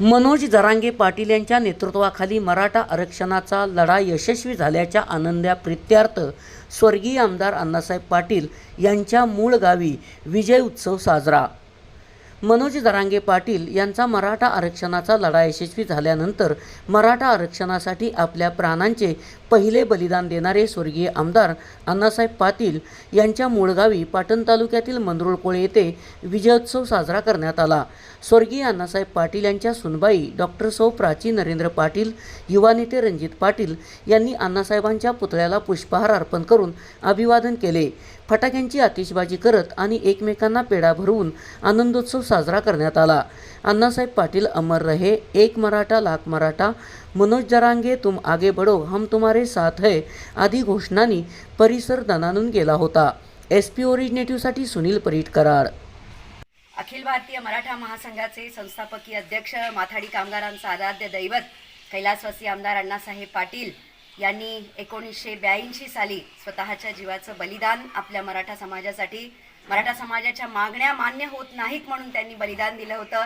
मनोज जरांगे पाटील यांच्या नेतृत्वाखाली मराठा आरक्षणाचा लढा यशस्वी झाल्याच्या आनंद्या प्रित्यार्थ स्वर्गीय आमदार अण्णासाहेब पाटील यांच्या मूळ गावी विजय उत्सव साजरा. मनोज दरांगे पाटील यांचा मराठा आरक्षणाचा लढा यशस्वी झाल्यानंतर मराठा आरक्षणासाठी आपल्या प्राणांचे पहिले बलिदान देणारे स्वर्गीय आमदार अण्णासाहेब पाटील यांच्या मूळगावी पाटण तालुक्यातील मंदरुळकोळे येथे विजयोत्सव साजरा करण्यात आला. स्वर्गीय अण्णासाहेब पाटील यांच्या सुनबाई डॉक्टर सौ प्राची नरेंद्र पाटील युवा नेते रणजित पाटील यांनी अण्णासाहेबांच्या पुतळ्याला पुष्पहार अर्पण करून अभिवादन केले. फटाक्यांची आतिषबाजी करत आणि एकमेकांना पेढा भरवून आनंदोत्सव साजरा करण्यात आला. अण्णासाहेब पाटील अमर रहे एक मराठा लाख मराठा मनोज जरांगे तुम आगे बढ़ो हम तुम्हारे साथ है आदी घोषणांनी परिसर दणानून गेला होता. एस पी ओरिजिनेटिव्हसाठी सुनील परीट कराड अखिल भारतीय मराठा महासंघाचे संस्थापकीय अध्यक्ष माथाडी कामगारांचा आराध्य दैवत कैलासवासी आमदार अण्णासाहेब पाटील यांनी एकोणीसशे ब्याऐंशी साली स्वतःच्या जीवाचं बलिदान आपल्या मराठा समाजासाठी मराठा समाजाच्या मागण्या मान्य होत नाहीत म्हणून त्यांनी बलिदान दिलं होतं.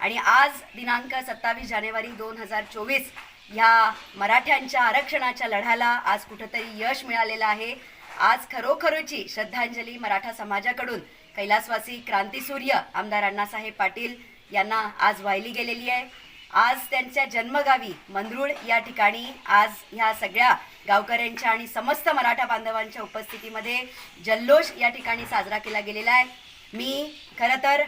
आणि आज दिनांक सत्तावीस जानेवारी दोन हजार चोवीस ह्या मराठ्यांच्या आरक्षणाच्या लढ्याला आज कुठंतरी यश मिळालेलं आहे. आज खरोखरची श्रद्धांजली मराठा समाजाकडून. कैलासवासी क्रांतीसूर्य आमदार अण्णासाहेब पाटील यांना आज वाहिली गेलेली आहे. आज त्यांच्या जन्मगावी मंदरुळ या ठिकाणी आज ह्या सगळ्या गावकऱ्यांच्या आणि समस्त मराठा बांधवांच्या उपस्थितीमध्ये जल्लोष या ठिकाणी साजरा केला गेलेला आहे. मी खरं तर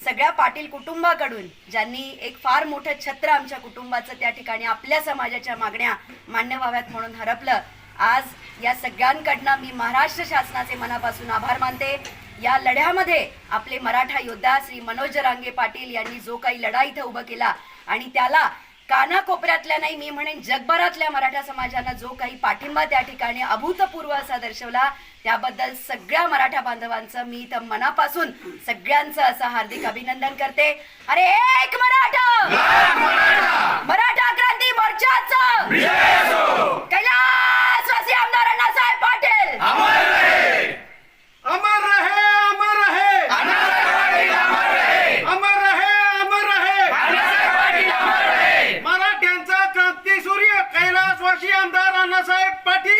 सगळ्या पाटील कुटुंबाकडून ज्यांनी एक फार मोठं छत्र आमच्या कुटुंबाचं त्या ठिकाणी आपल्या समाजाच्या मागण्या मान्य व्हाव्यात म्हणून हरपलं आज या सगळ्यांकडनं मी महाराष्ट्र शासनाचे मनापासून आभार मानते. या लढ्यामध्ये आपले मराठा योद्धा श्री मनोज रांगे पाटील यांनी जो काही लढा इथं उभं केला आणि त्याला कानाकोपऱ्यातल्या नाही मी म्हणेन जगभरातल्या मराठा समाजाला जो काही पाठिंबा त्या ठिकाणी अभूतपूर्व असा दर्शवला त्याबद्दल सगळ्या मराठा बांधवांचं मी इथं मनापासून सगळ्यांचं असं हार्दिक अभिनंदन करते. अरे एक मराठा क्रांती मोर्चाचं कैलासवासी आमदार अण्णासाहेब पाटील अमर रहे अमर रहे अमर रहे अमर रहे मराठ्यांचा क्रांती सूर्य कैलासवासी आमदार अण्णासाहेब पाटील